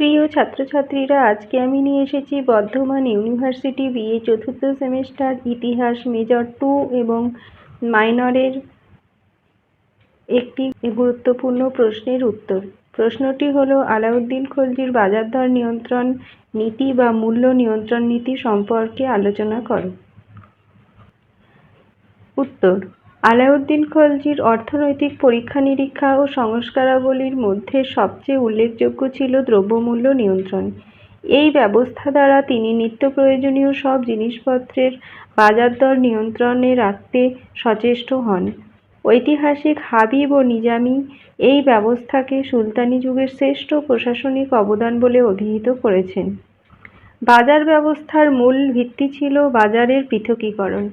প্রিয় ছাত্রছাত্রীরা, আজকে আমি নিয়ে এসেছি বর্ধমান ইউনিভার্সিটি বিএ চতুর্থ সেমেস্টার ইতিহাস মেজর টু এবং মাইনরের একটি গুরুত্বপূর্ণ প্রশ্নের উত্তর। প্রশ্নটি হলো, আলাউদ্দিন খলজির বাজার দর নিয়ন্ত্রণ নীতি বা মূল্য নিয়ন্ত্রণ নীতি সম্পর্কে আলোচনা করো। উত্তর আলাউদ্দিন খলজির অর্থনৈতিক পরীক্ষা-নিরীক্ষা ও সংস্কারাবলীর মধ্যে সবচেয়ে উল্লেখযোগ্য ছিল দ্রব্যমূল্য নিয়ন্ত্রণ। এই ব্যবস্থা দ্বারা তিনি নিত্য প্রয়োজনীয় সব জিনিসপত্রের বাজার দর নিয়ন্ত্রণে রাখতে সচেষ্ট হন। ঐতিহাসিক হাবিব ও নিজামি এই ব্যবস্থাকে সুলতানি যুগের শ্রেষ্ঠ প্রশাসনিক অবদান বলে অভিহিত করেছেন। বাজার ব্যবস্থার মূল ভিত্তি ছিল বাজারের পৃথকীকরণ।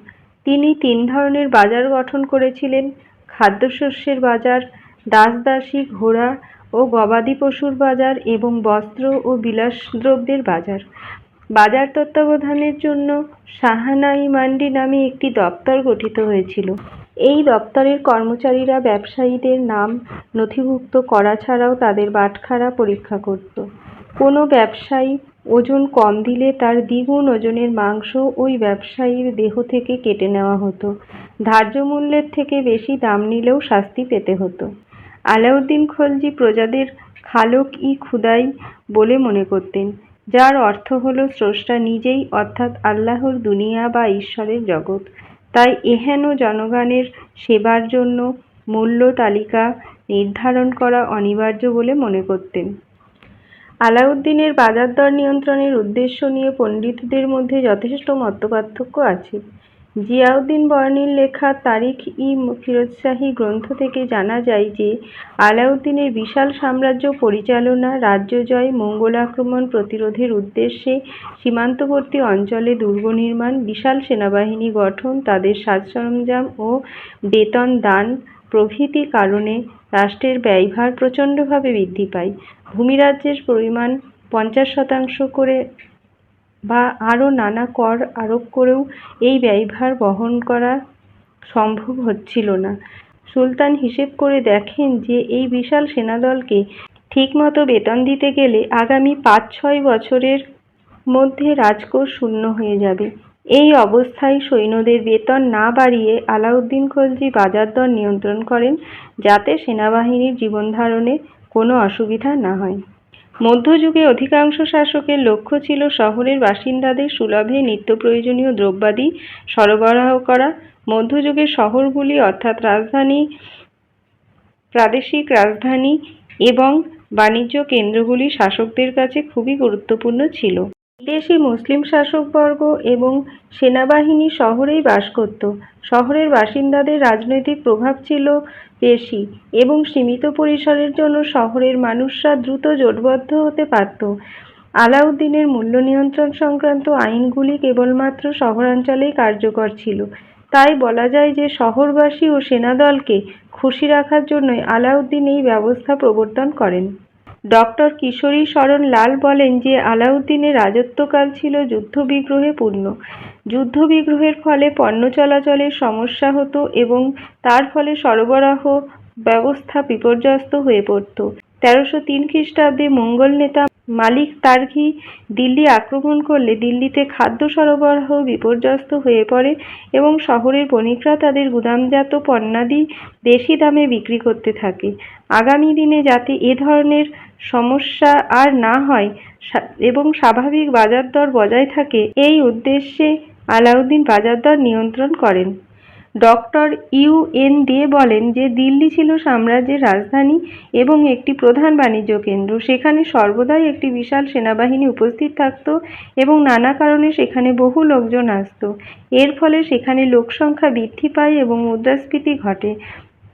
তিনি তিন ধরনের বাজার গঠন করেছিলেন। খাদ্যশস্যের বাজার, দাসদাসী ঘোড়া ও গবাদি পশুর বাজার এবং বস্ত্র ও বিলাসদ্রব্যের বাজার। বাজার তত্ত্বাবধানের জন্য সাহানাই মান্ডি নামে একটি দপ্তর গঠিত হয়েছিল। এই দপ্তরের কর্মচারীরা ব্যবসায়ীদের নাম নথিভুক্ত করা ছাড়াও তাদের বাটখারা পরীক্ষা করত। কোনো ব্যবসায়ী ওজন কম দিলে তার দ্বিগুণ ওজনের মাংস ওই ব্যবসায়ীর দেহ থেকে কেটে নেওয়া হতো। ধার্য মূল্যের থেকে বেশি দাম নিলেও শাস্তি পেতে হতো। আলাউদ্দিন খলজি প্রজাদের খালক ই খুদাই বলে মনে করতেন, যার অর্থ হলো স্রষ্টা নিজেই অর্থাৎ আল্লাহর দুনিয়া বা ঈশ্বরের জগৎ। তাই এহেন জনগণের সেবার জন্য মূল্য তালিকা নির্ধারণ করা অনিবার্য বলে মনে করতেন। আলাউদ্দিনের বাজার দর নিয়ন্ত্রণের উদ্দেশ্য নিয়ে পণ্ডিতদের মধ্যে যথেষ্ট মতপার্থক্য আছে। জিয়াউদ্দিন বর্ণির লেখা তারিখ ই ফিরোজশাহী গ্রন্থ থেকে জানা যায় যে, আলাউদ্দিনের বিশাল সাম্রাজ্য পরিচালনা, রাজ্য জয়, মঙ্গল আক্রমণ প্রতিরোধের উদ্দেশ্যে সীমান্তবর্তী অঞ্চলে দুর্গ নির্মাণ বিশাল সেনাবাহিনী গঠন, তাদের সাজ সরঞ্জাম ও বেতন দান প্রভৃতি কারণে রাষ্ট্রের ব্যয়ভার প্রচণ্ডভাবে বৃদ্ধি পায়। ভূমিরাজ্যের পরিমাণ পঞ্চাশ শতাংশ করে বা আরও নানা কর আরোপ করেও এই ব্যয়ভার বহন করা সম্ভব হচ্ছিল না। সুলতান হিসেব করে দেখেন যে এই বিশাল সেনাদলকে ঠিকমতো বেতন দিতে গেলে আগামী পাঁচ ছয় বছরের মধ্যে রাজকোষ শূন্য হয়ে যাবে। এই অবস্থায় সৈন্যদের বেতন না বাড়িয়ে আলাউদ্দিন খলজি বাজার দর নিয়ন্ত্রণ করেন যাতে সেনাবাহিনীর জীবনধারণে কোনো অসুবিধা না হয়। মধ্যযুগে অধিকাংশ শাসকের লক্ষ্য ছিল শহরের বাসিন্দাদের সুলভে নিত্য প্রয়োজনীয় দ্রব্যাদি সরবরাহ করা। মধ্যযুগের শহরগুলি অর্থাৎ রাজধানী, প্রাদেশিক রাজধানী এবং বাণিজ্য কেন্দ্রগুলি শাসকদের কাছে খুবই গুরুত্বপূর্ণ ছিল। বিদেশি মুসলিম শাসকবর্গ এবং সেনাবাহিনী শহরেই বাস করত। শহরের বাসিন্দাদের রাজনৈতিক প্রভাব ছিল বেশি এবং সীমিত পরিসরের জন্য শহরের মানুষরা দ্রুত জোটবদ্ধ হতে পারত। আলাউদ্দিনের মূল্য নিয়ন্ত্রণ সংক্রান্ত আইনগুলি কেবলমাত্র শহরাঞ্চলেই কার্যকর ছিল। তাই বলা যায় যে শহরবাসী ও সেনাদলকে খুশি রাখার জন্যই আলাউদ্দিন এই ব্যবস্থা প্রবর্তন করেন। ডক্টর কিশোরী শরণ লাল বলেন যে, আলাউদ্দিনের রাজত্বকাল ছিল যুদ্ধবিগ্রহে পূর্ণ। যুদ্ধবিগ্রহের ফলে পণ্য চলাচলের সমস্যা হতো এবং তার ফলে সরবরাহ ব্যবস্থা বিপর্যস্ত হয়ে পড়ত। তেরোশো তিন খ্রিস্টাব্দে মঙ্গল নেতা মালিক তার্ঘি দিল্লি আক্রমণ করলে দিল্লিতে খাদ্য সরবরাহ বিপর্যস্ত হয়ে পড়ে এবং শহরের বণিকরা তাদের গুদামজাত পণ্যাদি বেশি দামে বিক্রি করতে থাকে। আগামী দিনে যাতে এ ধরনের সমস্যা আর না হয় এবং স্বাভাবিক বাজার দর বজায় থাকে, এই উদ্দেশ্যে আলাউদ্দিন বাজার দর নিয়ন্ত্রণ করেন। ডক্টর ইউ এন দে বলেন যে দিল্লি ছিল সাম্রাজ্যের রাজধানী এবং একটি প্রধান বাণিজ্য কেন্দ্র। সেখানে সর্বদাই একটি বিশাল সেনাবাহিনী উপস্থিত থাকত এবং নানা কারণে সেখানে বহু লোকজন আসত। এর ফলে সেখানে লোকসংখ্যা বৃদ্ধি পায় এবং মুদ্রাস্ফীতি ঘটে।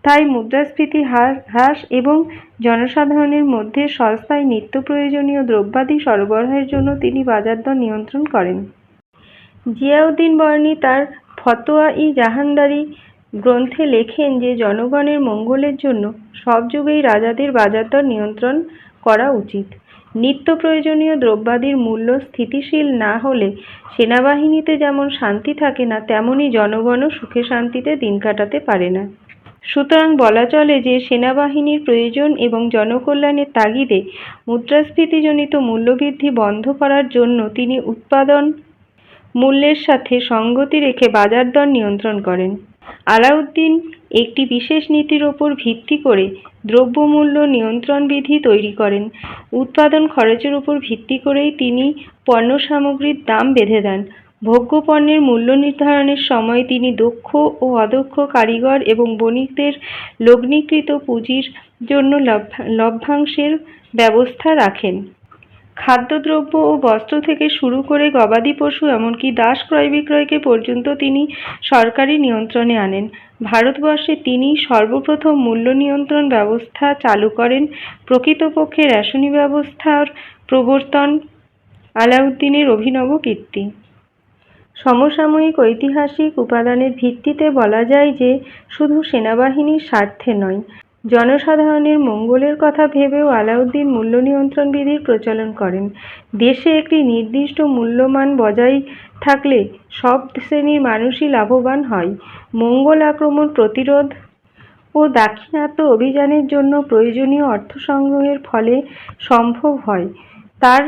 তাই মুদ্রাস্ফীতি হার হ্রাস এবং জনসাধারণের মধ্যে সস্তায় নিত্য প্রয়োজনীয় দ্রব্যাদি সরবরাহের জন্য তিনি বাজার দর নিয়ন্ত্রণ করেন। জিয়াউদ্দিন বর্ণী তার ফতোয়া ই জাহানদারি গ্রন্থে লেখেন যে, জনগণের মঙ্গলের জন্য সব যুগেই রাজাদের বাজার দর নিয়ন্ত্রণ করা উচিত। নিত্য প্রয়োজনীয় দ্রব্যাদির মূল্য স্থিতিশীল না হলে সেনাবাহিনীতে যেমন শান্তি থাকে না, তেমনি জনগণও সুখে শান্তিতে দিন কাটাতে পারে না। সুতরাং বলা চলে যে, সেনাবাহিনীর প্রয়োজন এবং জনকল্যাণের তাগিদে মুদ্রাস্ফীতিজনিত মূল্যবৃদ্ধি বন্ধ করার জন্য তিনি উৎপাদন মূল্যের সাথে সঙ্গতি রেখে বাজার দর নিয়ন্ত্রণ করেন। আলাউদ্দিন একটি বিশেষ নীতির ওপর ভিত্তি করে দ্রব্যমূল্য নিয়ন্ত্রণ বিধি তৈরি করেন। উৎপাদন খরচের উপর ভিত্তি করেই তিনি পণ্য সামগ্রীর দাম বেঁধে দেন। ভোগ্য পণ্যের মূল্য নির্ধারণের সময় তিনি দক্ষ ও অদক্ষ কারিগর এবং বণিকদের লগ্নিকৃত পুঁজির জন্য লভ্যা- লভ্যাংশের ব্যবস্থা রাখেন। খাদ্যদ্রব্য ও বস্ত্র থেকে শুরু করে গবাদি পশু, এমনকি দাস ক্রয় বিক্রয়কে পর্যন্ত তিনি সরকারি নিয়ন্ত্রণে আনেন। ভারতবর্ষে তিনি সর্বপ্রথম মূল্য নিয়ন্ত্রণ ব্যবস্থা চালু করেন। প্রকৃতপক্ষে রেশনি ব্যবস্থার প্রবর্তন আলাউদ্দিনের অভিনব কীর্তি। সমসাময়িক ঐতিহাসিক উপাদানের ভিত্তিতে বলা যায় যে, শুধু সেনাবাহিনীর স্বার্থে নয় জনসাধারণের মঙ্গলের কথা ভেবেও আলাউদ্দিন মূল্য নিয়ন্ত্রণ বিধির প্রচলন করেন। দেশে একটি নির্দিষ্ট মূল্যমান বজায় থাকলে সব শ্রেণির মানুষই লাভবান হয়। মঙ্গল আক্রমণ প্রতিরোধ ও দাক্ষিণাত্য অভিযানের জন্য প্রয়োজনীয় অর্থ সংগ্রহের ফলে সম্ভব হয়। তার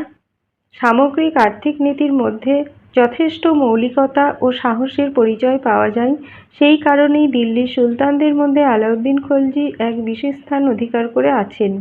সামগ্রিক আর্থিক নীতির মধ্যে যথেষ্ট মৌলিকতা ও সাহসের পরিচয় পাওয়া যায়। সেই কারণেই দিল্লির সুলতানদের মধ্যে আলাউদ্দিন খলজি এক বিশেষ স্থান অধিকার করে আছেন।